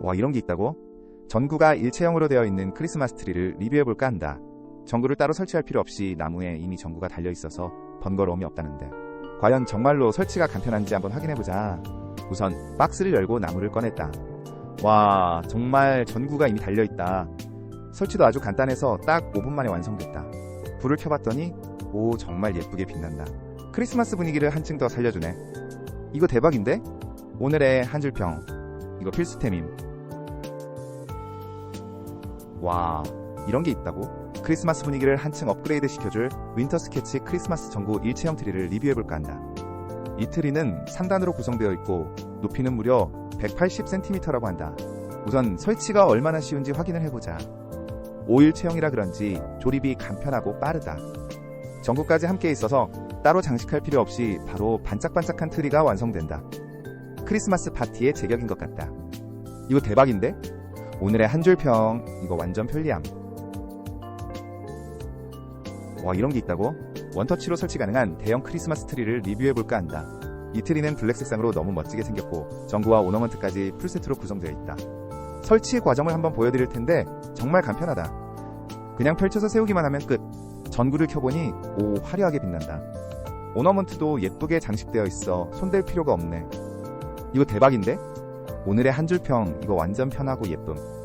와 이런 게 있다고? 전구가 일체형으로 되어 있는 크리스마스 트리를 리뷰해볼까 한다. 전구를 따로 설치할 필요 없이 나무에 이미 전구가 달려 있어서 번거로움이 없다는데. 과연 정말로 설치가 간편한지 한번 확인해보자. 우선 박스를 열고 나무를 꺼냈다. 와 정말 전구가 이미 달려있다. 설치도 아주 간단해서 딱 5분 만에 완성됐다. 불을 켜봤더니 오 정말 예쁘게 빛난다. 크리스마스 분위기를 한층 더 살려주네. 이거 대박인데? 오늘의 한 줄 평. 이거 필수템임. 와, 이런 게 있다고? 크리스마스 분위기를 한층 업그레이드 시켜줄 윈터 스케치 크리스마스 전구 일체형 트리를 리뷰해볼까 한다. 이 트리는 3단으로 구성되어 있고 높이는 무려 180cm라고 한다. 우선 설치가 얼마나 쉬운지 확인을 해보자. 5일 체형이라 그런지 조립이 간편하고 빠르다. 전구까지 함께 있어서 따로 장식할 필요 없이 바로 반짝반짝한 트리가 완성된다. 크리스마스 파티의 제격인 것 같다. 이거 대박인데? 오늘의 한 줄 평, 이거 완전 편리함. 와, 이런 게 있다고? 원터치로 설치 가능한 대형 크리스마스 트리를 리뷰해볼까 한다. 이 트리는 블랙 색상으로 너무 멋지게 생겼고, 전구와 오너먼트까지 풀세트로 구성되어 있다. 설치 과정을 한번 보여드릴 텐데, 정말 간편하다. 그냥 펼쳐서 세우기만 하면 끝. 전구를 켜보니, 오, 화려하게 빛난다. 오너먼트도 예쁘게 장식되어 있어 손댈 필요가 없네. 이거 대박인데? 오늘의 한 줄 평, 이거 완전 편하고 예쁨.